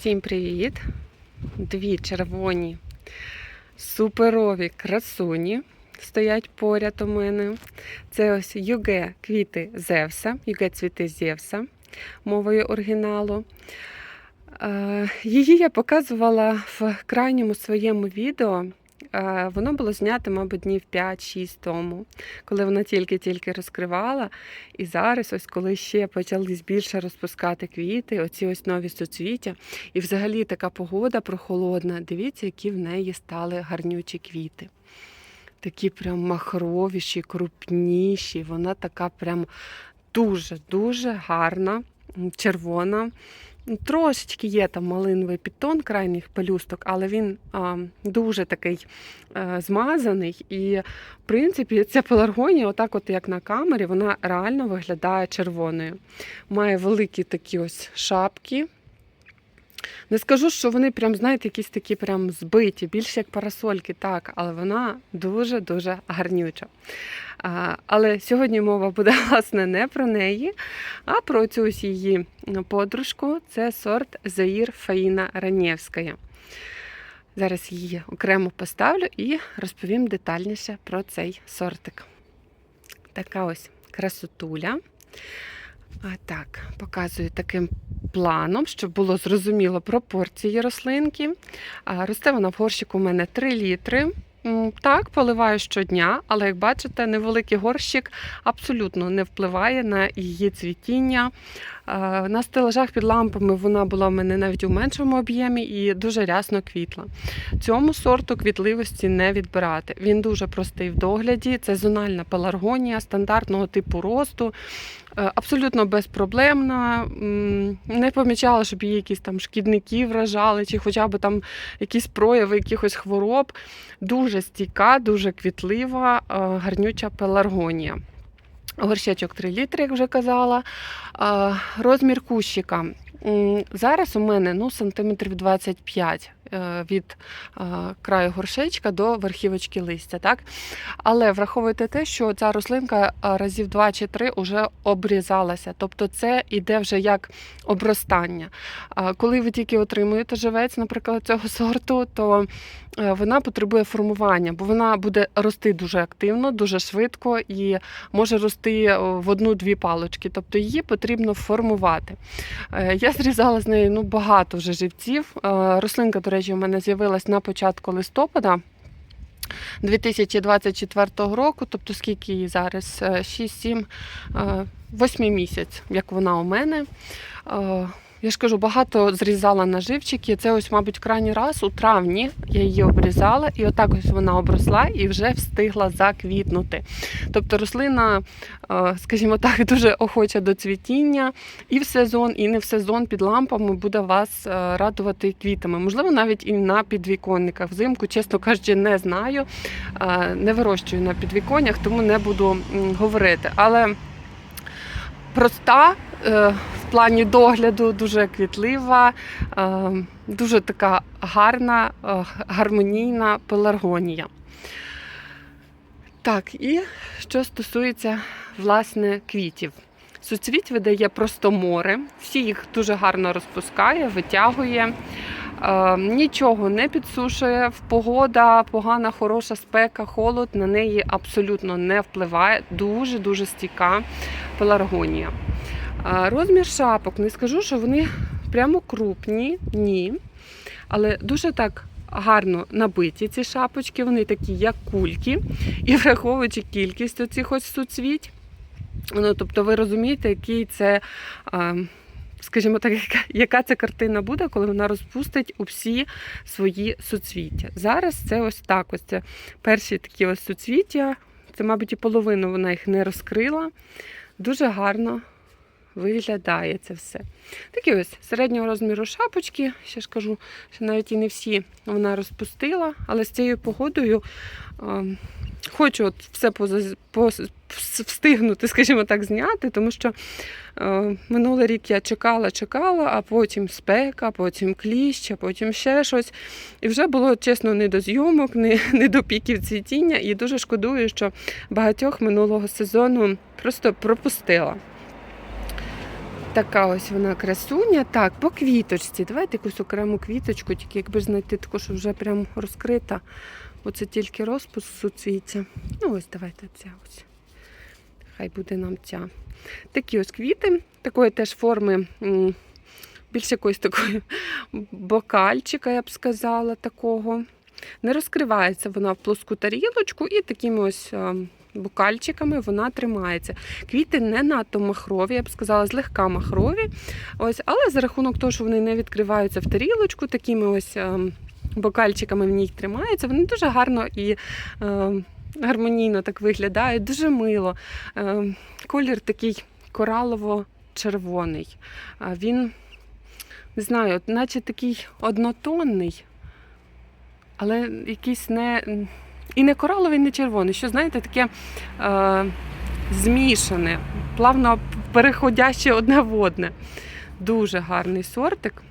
Всім привіт! Дві червоні суперові красуні стоять поряд у мене. Це ось юге квіти Зевса, юге цвіти Зевса мовою оригіналу. Е, Її я показувала в крайньому своєму відео. Е, Воно було знято, мабуть, днів 5-6 тому, коли вона тільки-тільки розкривала. І зараз, ось коли ще почали більше розпускати квіти, оці ось нові суцвіття. І взагалі така погода прохолодна. Дивіться, які в неї стали гарнючі квіти. Такі прям махровіші, крупніші. Вона така прям дуже-дуже гарна, червона. Трошечки є там малиновий підтон крайніх пелюсток, але він а, дуже такий а, змазаний. І, в принципі, ця пеларгонія, отак, от як на камері, вона реально виглядає червоною. Має великі такі ось шапки. Не скажу, що вони прям, знаєте, якісь такі прям збиті, більше як парасольки, так, але вона дуже-дуже гарнюча. А, Але сьогодні мова буде, власне, не про неї, а про цю ось її подружку. Це сорт Заїр Фаїна Ранєвська. Зараз її окремо поставлю і розповім детальніше про цей сортик. Така ось красотуля. А, так, показую таким планом, щоб було зрозуміло пропорції рослинки. А, Росте вона в горщику у мене 3 літри. Так, поливаю щодня, але як бачите, невеликий горщик абсолютно не впливає на її цвітіння. На стелажах під лампами вона була в мене навіть у меншому об'ємі і дуже рясно квітла. Цьому сорту квітливості не відбирати. Він дуже простий в догляді. Це зональна пеларгонія стандартного типу росту. Е, Абсолютно безпроблемна. Не помічала, щоб її якісь там шкідники вражали, чи хоча б там якісь прояви якихось хвороб. Дуже стійка, дуже квітлива, е, гарнюча пеларгонія. Горщечок 3 літри, як вже казала. Розмір кущика. Зараз у мене ну, сантиметрів 25 е, від е, краю горшечка до верхівочки листя. Так? Але враховуйте те, що ця рослинка е, разів 2 чи 3 вже обрізалася. Тобто це іде вже як обростання. Коли ви тільки отримуєте живець, наприклад, цього сорту, то е, вона потребує формування, бо вона буде рости дуже активно, дуже швидко і може рости е, в одну-дві палочки. Тобто її потрібно формувати. Е, Я зрізала з неї ну, багато вже живців. Е, Рослинка, до речі, у мене з'явилась на початку листопада. 2024 року, тобто скільки їй зараз? 6-7, 8 місяць, як вона у мене. Я ж кажу, багато зрізала наживчики. Це ось, мабуть, крайній раз у травні я її обрізала, і отак ось вона обросла і вже встигла заквітнути. Тобто рослина, е, скажімо так, дуже охоча до цвітіння і в сезон, і не в сезон під лампами буде вас е, радувати квітами. Можливо, навіть і на підвіконниках. Взимку, чесно кажучи, не знаю. Е, Не вирощую на підвіконнях, тому не буду говорити. Але проста в плані догляду, дуже квітлива, е, дуже така гарна, е, гармонійна пеларгонія. Так, і що стосується власне квітів. Суцвіт видає просто море, всі їх дуже гарно розпускає, витягує. Е, нічого не підсушує. Погода, погана, хороша спека, холод на неї абсолютно не впливає. Дуже дуже стійка пеларгонія. Е, розмір шапок не скажу, що вони прямо крупні, ні. Але дуже так гарно набиті ці шапочки, вони такі, як кульки, і враховуючи кількість оцих ось суцвіть. Ну, тобто, ви розумієте, який це. Скажімо так, яка це картина буде, коли вона розпустить усі свої суцвіття. Зараз це ось так. Ось це перші такі ось суцвіття. Це, мабуть, і половину вона їх не розкрила. Дуже гарно виглядає це все. Такі ось середнього розміру шапочки, ще ж кажу, що навіть і не всі вона розпустила, але з цією погодою е, хочу от все поза- пос- встигнути, скажімо так, зняти, тому що е, минулий рік я чекала, чекала, а потім спека, потім кліщ, а потім ще щось. І вже було чесно не до зйомок, не, не до піків цвітіння. І дуже шкодую, що багатьох минулого сезону просто пропустила. Така ось вона красуня. Так, по квіточці. Давайте якусь окрему квіточку, тільки якби знайти таку, що вже прям розкрита. Оце тільки розпуск суцвіття. Ну ось давайте ця ось. Хай буде нам ця. Такі ось квіти, такої теж форми, більш якоїсь такої бокальчика, я б сказала, такого. Не розкривається вона в плоску тарілочку і такими ось бокальчиками вона тримається. Квіти не надто махрові, я б сказала, злегка махрові. Ось, але за рахунок того, що вони не відкриваються в тарілочку, такими ось е, бокальчиками в ній тримаються, вони дуже гарно і е, гармонійно так виглядають, дуже мило. Е, колір такий коралово-червоний. Він, не знаю, наче такий однотонний, але якийсь не. І не кораловий, не червоний. Що, знаєте, таке е, змішане, плавно переходяще одне в одне. Дуже гарний сортик.